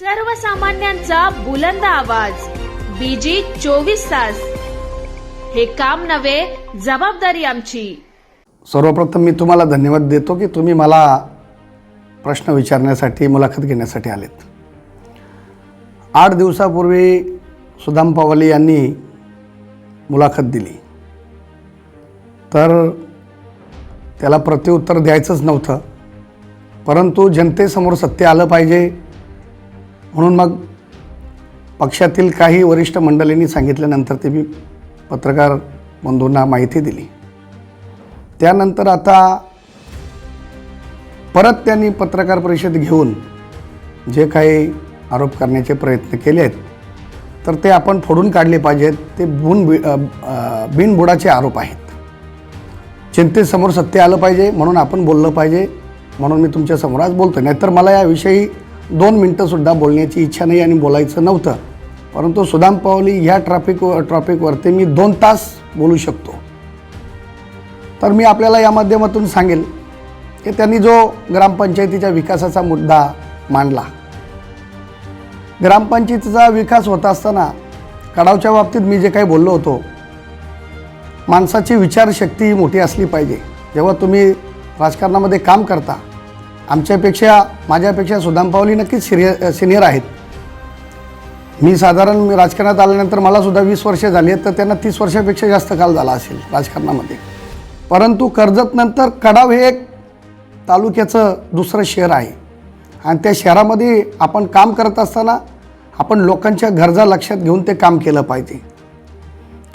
सर्वसामान्यांचा बुलंद आवाज. बीजी चोवीस तास. हे काम नव्हे जबाबदारी आमची. सर्वप्रथम मी तुम्हाला धन्यवाद देतो की तुम्ही मला प्रश्न विचारण्यासाठी मुलाखत घेण्यासाठी आलेत. आठ दिवसापूर्वी सुदाम पवाले यांनी मुलाखत दिली. तर त्याला प्रत्युत्तर द्यायचंच नव्हतं. परंतु जनतेसमोर सत्य आलं पाहिजे म्हणून मग पक्षातील काही वरिष्ठ मंडळींनी सांगितल्यानंतर ते मी पत्रकार बंधूंना माहिती दिली. त्यानंतर आता परत त्यांनी पत्रकार परिषद घेऊन जे काही आरोप करण्याचे प्रयत्न केले आहेत तर ते आपण फोडून काढले पाहिजेत. ते बुन बि बिनबुडाचे आरोप आहेत. चिंतेसमोर सत्य आलं पाहिजे म्हणून आपण बोललं पाहिजे. म्हणून मी तुमच्यासमोर आज बोलतो नाहीतर मला याविषयी दोन मिनटंसुद्धा बोलण्याची इच्छा नाही आणि बोलायचं नव्हतं. परंतु सुदाम पावली ह्या ट्रॅफिक ट्रॉफिकवरती मी दोन तास बोलू शकतो. तर मी आपल्याला या माध्यमातून सांगेल की त्यांनी जो ग्रामपंचायतीच्या विकासाचा मुद्दा मांडला. ग्रामपंचायतीचा विकास होत असताना कडावच्या बाबतीत मी जे काही बोललो होतो माणसाची विचारशक्ती ही मोठी असली पाहिजे. जेव्हा तुम्ही राजकारणामध्ये काम करता आमच्यापेक्षा माझ्यापेक्षा सुदाम पावली नक्कीच सिरिय सिनियर आहेत. मी साधारण मी राजकारणात आल्यानंतर मला सुद्धा वीस वर्षे झाली आहेत तर त्यांना तीस वर्षापेक्षा जास्त काल झाला असेल राजकारणामध्ये. परंतु कर्जतनंतर कडाव हे एक तालुक्याचं दुसरं शहर आहे. आणि त्या शहरामध्ये आपण काम करत असताना आपण लोकांच्या गरजा लक्षात घेऊन ते काम केलं पाहिजे.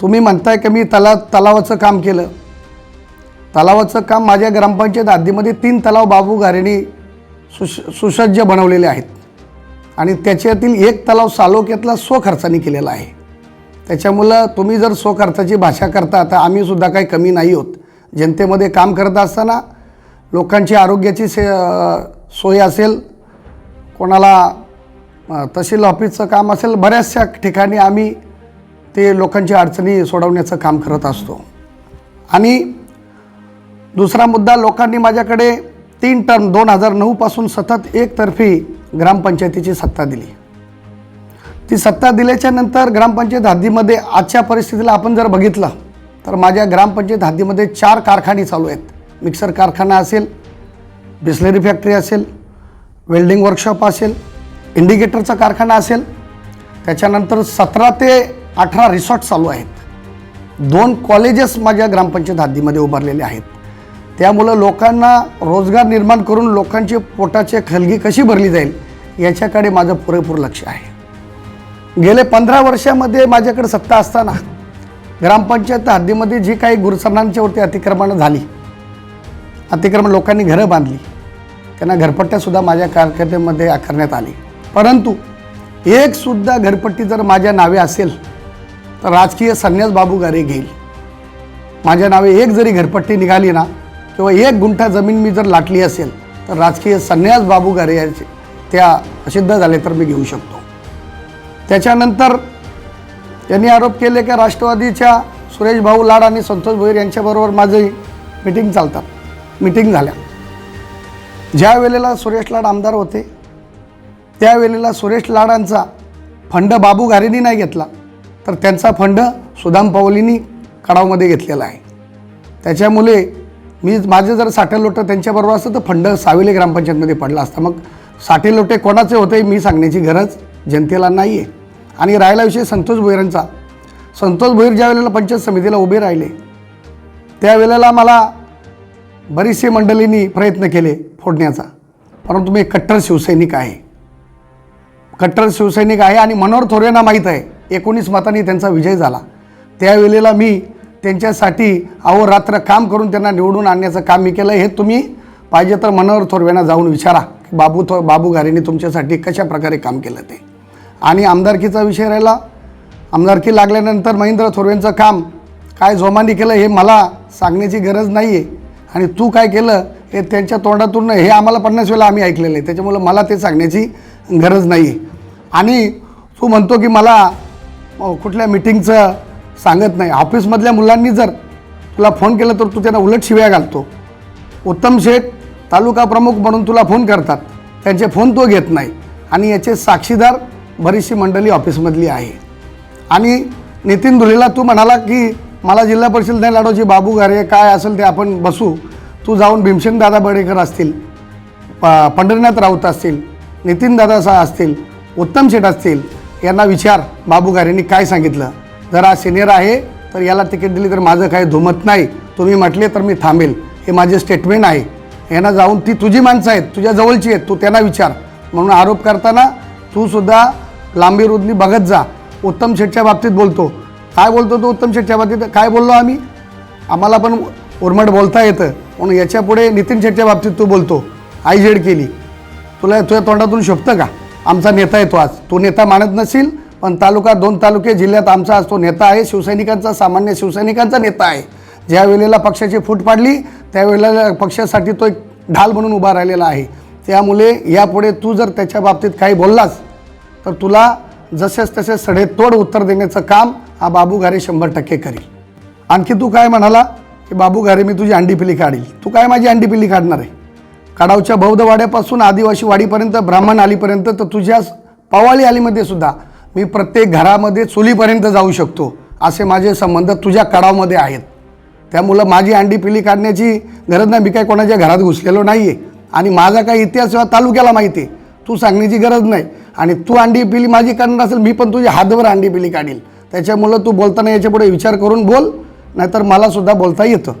तुम्ही म्हणताय की मी तला तलावाचं काम केलं. तलावाचं काम माझ्या ग्रामपंचायत हद्दीमध्ये तीन तलाव बाबू गारेणी सुश सुसज्ज बनवलेले आहेत. आणि त्याच्यातील एक तलाव सालोक्यातला स्वखर्चाने केलेला आहे. त्याच्यामुळं तुम्ही जर स्वखर्चाची भाषा करता तर आम्हीसुद्धा काही कमी नाही होत. जनतेमध्ये काम करत असताना लोकांची आरोग्याची से सोय असेल कोणाला तहसील ऑफिसचं काम असेल बऱ्याचशा ठिकाणी आम्ही ते लोकांची अडचणी सोडवण्याचं काम करत असतो. आणि दुसरा मुद्दा लोकांनी माझ्याकडे तीन टर्म दोन हजार नऊपासून सतत एकतर्फी ग्रामपंचायतीची सत्ता दिली. ती सत्ता दिल्याच्या नंतर ग्रामपंचायत हद्दीमध्ये आजच्या परिस्थितीला आपण जर बघितलं तर माझ्या ग्रामपंचायत हद्दीमध्ये चार कारखाने चालू आहेत. मिक्सर कारखाना असेल बिस्लरी फॅक्टरी असेल वेल्डिंग वर्कशॉप असेल इंडिकेटरचा कारखाना असेल त्याच्यानंतर सतरा ते अठरा रिसॉर्ट चालू आहेत. दोन कॉलेजेस माझ्या ग्रामपंचायत हद्दीमध्ये उभारलेले आहेत. त्यामुळं लोकांना रोजगार निर्माण करून लोकांची पोटाची खलगी कशी भरली जाईल याच्याकडे माझं पुरेपूर लक्ष आहे. गेले पंधरा वर्षामध्ये माझ्याकडे सत्ता असताना ग्रामपंचायत हद्दीमध्ये जी काही गुरुसरणांच्यावरती अतिक्रमणं झाली अतिक्रमण लोकांनी घरं बांधली त्यांना घरपट्ट्यासुद्धा माझ्या कारकिर्दीमध्ये आकारण्यात आली. परंतु एकसुद्धा घरपट्टी जर माझ्या नावे असेल तर राजकीय संन्यास बाबू गारे घेईल. माझ्या नावे एक जरी घरपट्टी निघाली ना किंवा एक गुंठा जमीन मी जर लाटली असेल तर राजकीय संन्यास बाबू गारे यांचे त्या सिद्ध झाले तर मी घेऊ शकतो. त्याच्यानंतर त्यांनी आरोप केले की राष्ट्रवादीच्या सुरेश भाऊ लाड आणि संतोष भोईर यांच्याबरोबर माझे मिटिंग चालतात. मिटिंग झाल्या. ज्या वेळेला सुरेश लाड आमदार होते त्यावेळेला सुरेश लाडांचा फंड बाबू घारेंनी नाही घेतला तर त्यांचा फंड सुदाम पवलींनी कडावमध्ये घेतलेला आहे. त्याच्यामुळे मी माझे जर साठे लोटं त्यांच्याबरोबर असतं तर फंड सावेले ग्रामपंचायतमध्ये पडला असता. मग साठे लोटे कोणाचे होते मी सांगण्याची गरज जनतेला नाही आहे आणि राहिला विषय संतोष भोईरांचा. संतोष भोईर ज्या वेळेला पंचायत समितीला उभे राहिले त्यावेळेला मला बरीचशी मंडळींनी प्रयत्न केले फोडण्याचा. परंतु मी कट्टर शिवसैनिक आहे. कट्टर शिवसैनिक आहे आणि मनोहर थोरेंना माहीत आहे. एकोणीस मतांनी त्यांचा विजय झाला. त्यावेळेला मी त्यांच्यासाठी अहोरात्र काम करून त्यांना निवडून आणण्याचं काम मी केलं हे तुम्ही पाहिजे तर मनोहर थोरव्यांना जाऊन विचारा की बाबू थो बाबू घारेंनी तुमच्यासाठी कशा प्रकारे काम केलं ते. आणि आमदारकीचा विषय राहिला. आमदारकी लागल्यानंतर महेंद्र थोरवेंचं काम काय जोमाने केलं हे मला सांगण्याची गरज नाही आहे आणि तू काय केलं हे त्यांच्या तोंडातून हे आम्हाला पन्नास वेळा आम्ही ऐकलेलं आहे त्याच्यामुळं मला ते सांगण्याची गरज नाही आहे आणि तू म्हणतो की मला कुठल्या मिटिंगचं सांगत नाही. ऑफिसमधल्या मुलांनी जर तुला फोन केला तर तू त्यांना उलट शिव्या घालतो. उत्तम शेठ तालुका प्रमुख म्हणून तुला फोन करतात. त्यांचे फोन तो घेत नाही. आणि याचे साक्षीदार बरीचशी मंडळी ऑफिसमधली आहे. आणि नितीन धुलेला तू म्हणाला की मला जिल्हा परिषद नाही लढवायची बाबू घरे काय असेल ते आपण बसू. तू जाऊन भीमसेन दादा बडेकर असतील प पंढरीनाथ राऊत असतील नितीन दादा सा असतील उत्तम शेठ असतील यांना विचार बाबू घारेंनी काय सांगितलं? जर हा सिनियर आहे तर याला तिकीट दिली तर माझं काही धुमत नाही. तुम्ही म्हटले तर मी थांबेल. हे माझे स्टेटमेंट आहे. यांना जाऊन ती तुझी माणसं आहेत तुझ्या जवळची आहेत तू त्यांना विचार. म्हणून आरोप करताना तू सुद्धा लांबी रुदली बघत जा. उत्तम शेठच्या बाबतीत बोलतो. काय बोलतो तो उत्तम शेठच्या बाबतीत? काय बोललो आम्ही? आम्हाला पण उर्मट बोलता येतं. म्हणून याच्यापुढे नितीन शेठच्या बाबतीत तू बोलतो. आई जेड केली. तुला तुझ्या तोंडातून शोभतं का? आमचा नेता येतो आज. तो नेता मानत नसेल पण तालुका दोन तालुके जिल्ह्यात आमचा आज तो नेता आहे. शिवसैनिकांचा सामान्य शिवसैनिकांचा नेता आहे. ज्या वेळेला पक्षाची फूट पाडली त्यावेळेला पक्षासाठी तो एक ढाल म्हणून उभा राहिलेला आहे. त्यामुळे यापुढे तू जर त्याच्या बाबतीत काही बोललास तर तुला जसेच तसे सडेतोड उत्तर देण्याचं काम हा बाबू घारे शंभर टक्के करील. आणखी तू काय म्हणाला की बाबू घारे मी तुझी अंडी पिली काढील. तू काय माझी अंडी पिली काढणार आहे? कडावच्या बौद्ध वाड्यापासून आदिवासी वाडीपर्यंत ब्राह्मण आलीपर्यंत तर तुझ्या पवाळी आलीमध्ये सुद्धा मी प्रत्येक घरामध्ये चुलीपर्यंत जाऊ शकतो असे माझे संबंध तुझ्या कडावमध्ये आहेत. त्यामुळं माझी अंडी पिली काढण्याची गरज नाही. मी काय कोणाच्या घरात घुसलेलो नाही आहे आणि माझा काही इतिहास किंवा तालुक्याला माहिती आहे. तू सांगण्याची गरज नाही. आणि तू अंडी पिली माझी करणार असेल मी पण तुझ्या हातभर अंडी पिली काढील. त्याच्यामुळं तू बोलताना याच्यापुढे विचार करून बोल नाहीतर मला सुद्धा बोलता येतं.